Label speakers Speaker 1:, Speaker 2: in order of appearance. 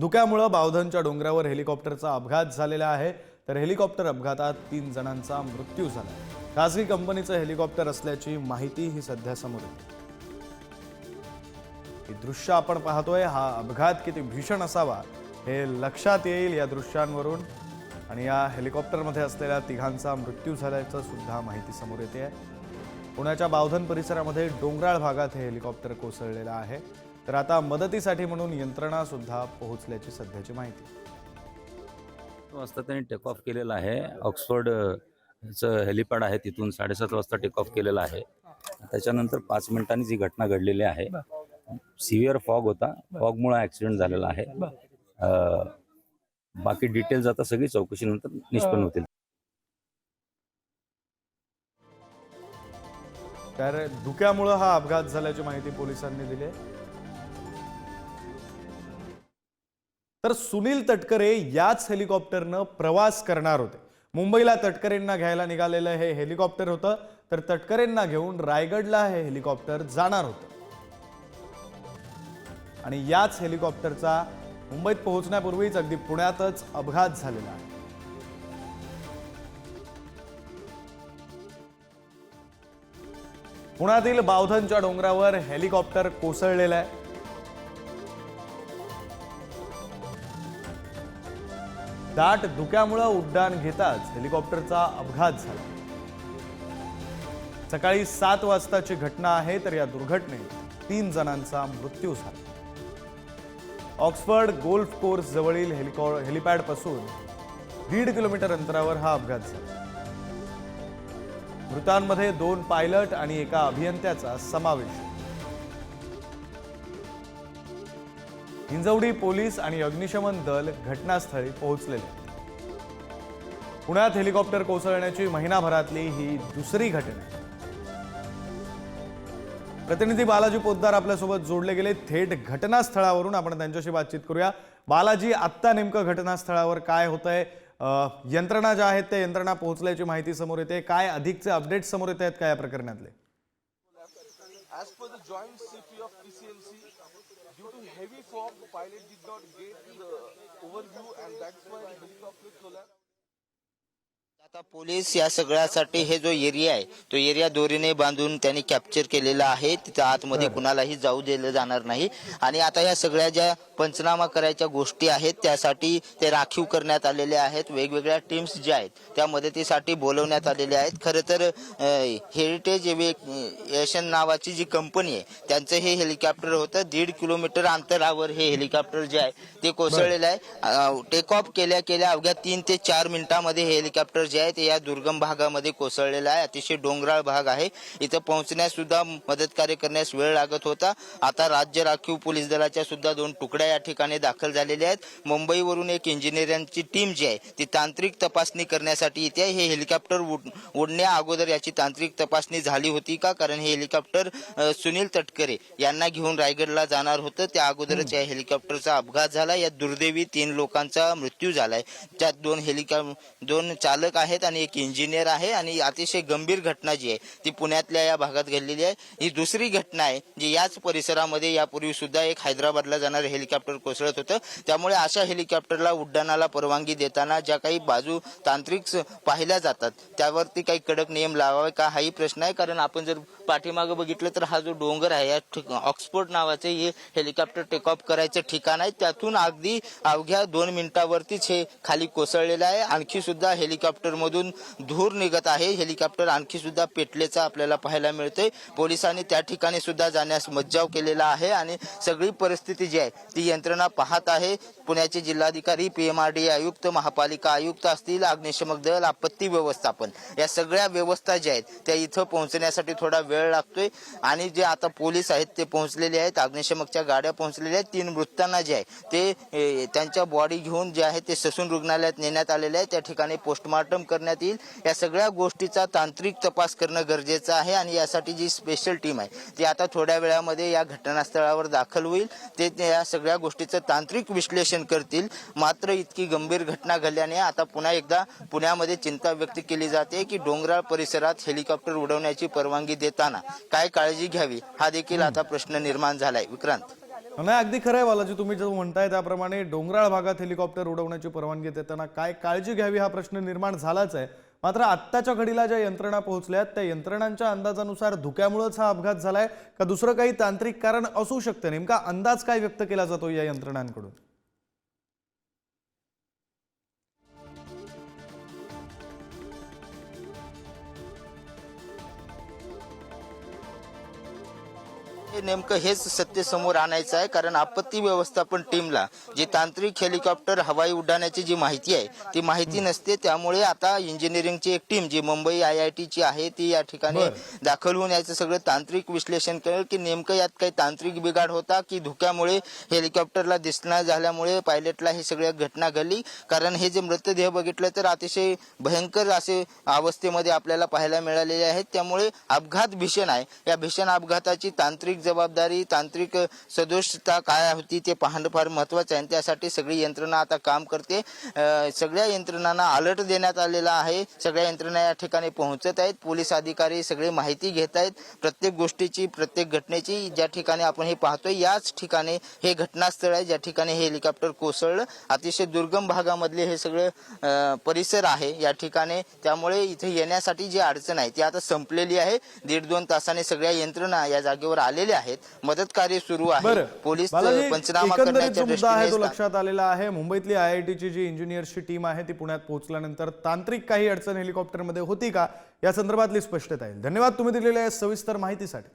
Speaker 1: धुक्यामुळं बावधनच्या डोंगरावर हेलिकॉप्टरचा अपघात झालेला आहे. तर हेलिकॉप्टर अपघातात तीन जणांचा मृत्यू झाला. खासगी कंपनीचं हेलिकॉप्टर असल्याची माहिती ही सध्या समोर येते हे दृश्य आपण पाहतोय. हा अपघात किती भीषण असावा हे लक्षात येईल या दृश्यांवरून. आणि या हेलिकॉप्टरमध्ये असलेल्या तिघांचा मृत्यू झाल्याचं सुद्धा माहिती समोर येते आहे. पुण्याच्या बावधन परिसरामध्ये डोंगराळ भागात हे हेलिकॉप्टर कोसळलेलं आहे. तर आता मदतीसाठी म्हणून यंत्रणा सुद्धा पोहोचल्याची सध्याची माहिती.
Speaker 2: वाजता त्यांनी टेक ऑफ केलेलं आहे. ऑक्सफर्ड अ, चं हेलिपॅड आहे तिथून साडेसात वाजता टेक ऑफ केलेलं आहे. त्याच्यानंतर पाच मिनिटांनी जी घटना घडलेली आहे सिव्हिअर फॉग होता. फॉगमुळे ऍक्सिडेंट झालेला आहे. बाकी डिटेल्स आता सगळी चौकशीनंतर निष्पन्न होतील.
Speaker 1: तर धुक्यामुळं हा अपघात झाल्याची माहिती पोलिसांनी दिली तर सुनील तटकरे याच हेलिकॉप्टरनं प्रवास करणार होते. मुंबईला तटकरेंना घ्यायला निघालेलं हे हेलिकॉप्टर होतं तर तटकरेंना घेऊन रायगडला हे हेलिकॉप्टर जाणार होतं. आणि याच हेलिकॉप्टरचा मुंबईत पोहोचण्यापूर्वीच अगदी पुण्यातच अपघात झालेला आहे. पुण्यातील बावधनच्या डोंगरावर हेलिकॉप्टर कोसळलेलं आहे. दाट धुक्यामुळं उड्डाण घेताच हेलिकॉप्टरचा अपघात झाला. सकाळी सात वाजताची घटना आहे तर या दुर्घटनेत तीन जणांचा मृत्यू झाला. ऑक्सफर्ड गोल्फ कोर्स जवळील हेलिकॉ हेलिपॅडपासून दीड किलोमीटर अंतरावर हा अपघात झाला. मृतांमध्ये दोन पायलट आणि एका अभियंत्याचा समावेश हिंजवडी पोलीस आणि अग्निशमन दल घटनास्थळी पोहोचलेले. पुण्यात हेलिकॉप्टर कोसळण्याची महिनाभरातली ही दुसरी घटना. प्रतिनिधी बालाजी पोद्दार आपल्यासोबत जोडले गेले. थेट घटनास्थळावरून आपण त्यांच्याशी बातचीत करूया. बालाजी आत्ता नेमकं घटनास्थळावर काय होतंय? आहे यंत्रणा ज्या आहेत त्या यंत्रणा पोहोचल्याची माहिती समोर येते. काय अधिकचे अपडेट समोर येत आहेत का या प्रकरणातले?
Speaker 3: to heavy fog, the pilot did not get the overview and that's why he helicopter collapsed.
Speaker 4: आता पोलीस या सगळ्यासाठी हे जो एरिया आहे तो एरिया दोरीने बांधून त्यांनी कॅप्चर केलेला आहे. तिथं आतमध्ये कुणालाही जाऊ दिलं जाणार नाही. आणि आता या सगळ्या ज्या पंचनामा करायच्या गोष्टी आहेत त्यासाठी ते राखीव करण्यात आलेले आहेत. वेगवेगळ्या टीम्स ज्या आहेत त्या मदतीसाठी बोलवण्यात आलेल्या आहेत. खरं तर हेरिटेज एशन नावाची जी कंपनी आहे त्यांचं हे हेलिकॉप्टर होतं. दीड किलोमीटर अंतरावर हे हेलिकॉप्टर जे आहे ते कोसळलेलं आहे. टेक ऑफ केल्या केल्या अवघ्या तीन ते चार मिनिटांमध्ये हे हेलिकॉप्टर जे आहे ते या दुर्गम भागामध्ये कोसळलेला आहे. अतिशय डोंगराळ भाग आहे. इथं पोहोचण्यास सुद्धा मदत कार्य करण्यास वेळ लागत होता. आता राज्य राखीव पोलीस दलाच्या सुद्धा दोन तुकड्या या ठिकाणी दाखल झालेल्या आहेत. मुंबईवरून एक इंजिनिअरांची टीम जी आहे ती तांत्रिक तपासणी करण्यासाठी इथे आहे. हे हेलिकॉप्टर उड- उडण्या अगोदर याची तांत्रिक तपासणी झाली होती का? कारण हे हेलिकॉप्टर सुनील तटकरे यांना घेऊन रायगडला जाणार होतं. त्या अगोदरच या हेलिकॉप्टरचा अपघात झाला. यात दुर्दैवी तीन लोकांचा मृत्यू झालाय. त्यात दोन हेलिकॉप्टर दोन चालक आहेत. आहेत आणि एक इंजिनियर आहे आणि अतिशय गंभीर घटना जी आहे ती पुण्यातल्या या भागात घडलेली आहे. ही दुसरी घटना आहे जी याच परिसरामध्ये यापूर्वी सुद्धा एक हैदराबादला जाणारं हेलिकॉप्टर कोसळत होतं. त्यामुळे अशा हेलिकॉप्टरला उड्डाणाला परवानगी देताना ज्या काही बाजू तांत्रिक स- पाहिल्या जातात त्यावरती काही कडक नियम लावावे का हाही प्रश्न आहे. कारण आपण जर पाठीमागं बघितलं तर हा जो डोंगर आहे या ऑक्सफोर्ड नावाचे हे हेलिकॉप्टर टेक ऑफ करायचं ठिकाण आहे. त्यातून अगदी अवघ्या दोन मिनिटावरतीच हे खाली कोसळलेलं आहे. आणखी सुद्धा हेलिकॉप्टर मधून धूर निघत आहे. हेलिकॉप्टर आणखी सुद्धा पेटल्याचं आपल्याला पाहायला मिळते पोलिसांनी त्या ठिकाणी सुद्धा जाण्यास मज्जाव केलेला आहे आणि सगळी परिस्थिती जी आहे ती यंत्रणा पाहत आहे. पुण्याचे जिल्हाधिकारी पीएमआरडी आयुक्त महापालिका आयुक्त असतील अग्निशमक दल आपत्ती व्यवस्थापन या सगळ्या व्यवस्था ज्या आहेत त्या इथं पोहोचण्यासाठी थोडा वेळ वेळ लागतोय. आणि जे आता पोलीस आहेत ते पोहोचलेले आहेत. अग्निशमकच्या गाड्या पोहोचलेल्या आहेत. तीन मृतांना जे आहे ते त्यांच्या बॉडी घेऊन जे आहे ते ससून रुग्णालयात नेण्यात आलेले आहे त्या ठिकाणी पोस्टमार्टम करण्यात येईल. या सगळ्या गोष्टीचा तांत्रिक तपास करणं गरजेचं आहे. आणि यासाठी जी स्पेशल टीम आहे ती आता थोड्या वेळामध्ये या घटनास्थळावर दाखल होईल. ते या सगळ्या गोष्टीचं तांत्रिक विश्लेषण करतील. मात्र इतकी गंभीर घटना घडल्याने आता पुन्हा एकदा पुण्यामध्ये चिंता व्यक्त केली जाते की डोंगराळ परिसरात हेलिकॉप्टर उडवण्याची परवानगी असताना काय काळजी घ्यावी हा देखील आता प्रश्न निर्माण झालाय. विक्रांत.
Speaker 1: नाही अगदी खरं आहे बालाजी तुम्ही जो म्हणताय त्याप्रमाणे डोंगराळ भागात हेलिकॉप्टर उडवण्याची परवानगी देताना काय काळजी घ्यावी हा प्रश्न निर्माण झालाच आहे. मात्र आत्ताच्या घडीला ज्या यंत्रणा पोहोचल्यात त्या यंत्रणांच्या अंदाजानुसार धुक्यामुळेच हा अपघात झालाय का दुसरं काही तांत्रिक कारण असू शकतं? नेमका अंदाज काय व्यक्त केला जातो या यंत्रणांकडून?
Speaker 4: हे नेमकं हेच सत्य समोर आणायचं आहे कारण आपत्ती व्यवस्थापन टीमला जी तांत्रिक हेलिकॉप्टर हवाई उड्डाणाची जी माहिती आहे ती माहिती नसते. त्यामुळे आता इंजिनिअरिंगची एक टीम जी मुंबई आय आय टीची आहे ती या ठिकाणी दाखल होऊन याचं सगळं तांत्रिक विश्लेषण करेल की नेमकं यात काही तांत्रिक बिघाड होता की धुक्यामुळे हेलिकॉप्टरला दिसणार झाल्यामुळे पायलटला ही सगळ्या घटना घडली. कारण हे जे मृतदेह बघितलं तर अतिशय भयंकर असे अवस्थेमध्ये आपल्याला पाहायला मिळालेले आहेत. त्यामुळे अपघात भीषण आहे. या भीषण अपघाताची तांत्रिक जबाबदारी तांत्रिक सदोषता काय होती ते पाहणं फार महत्वाचं आहे. आणि त्यासाठी सगळी यंत्रणा आता काम करते. सगळ्या यंत्रणांना अलर्ट देण्यात आलेला आहे. सगळ्या यंत्रणा या ठिकाणी पोहोचत आहेत. पोलीस अधिकारी सगळे माहिती घेत आहेत. प्रत्येक गोष्टीची प्रत्येक घटनेची ज्या ठिकाणी आपण हे पाहतोय याच ठिकाणी हे घटनास्थळ आहे. ज्या ठिकाणी हे हेलिकॉप्टर कोसळलं. अतिशय दुर्गम भागामधले हे सगळं परिसर आहे या ठिकाणी. त्यामुळे इथे येण्यासाठी जी अडचण आहे ती आता संपलेली आहे. दीड दोन तासाने सगळ्या यंत्रणा या जागेवर आलेल्या आहेत मदत कार्य सुरू आहे. पोलीस पंचनामा करण्याच्या
Speaker 1: मुद्दा आहे तो लक्षात आलेला आहे. मुंबईतली आय आय टीची जी इंजिनियर्सची टीम आहे ती पुण्यात पोहोचल्यानंतर तांत्रिक काही अडचण हेलिकॉप्टरमध्ये होती का? या संदर्भातली स्पष्टता येईल. धन्यवाद तुम्ही दिलेल्या या सविस्तर माहितीसाठी.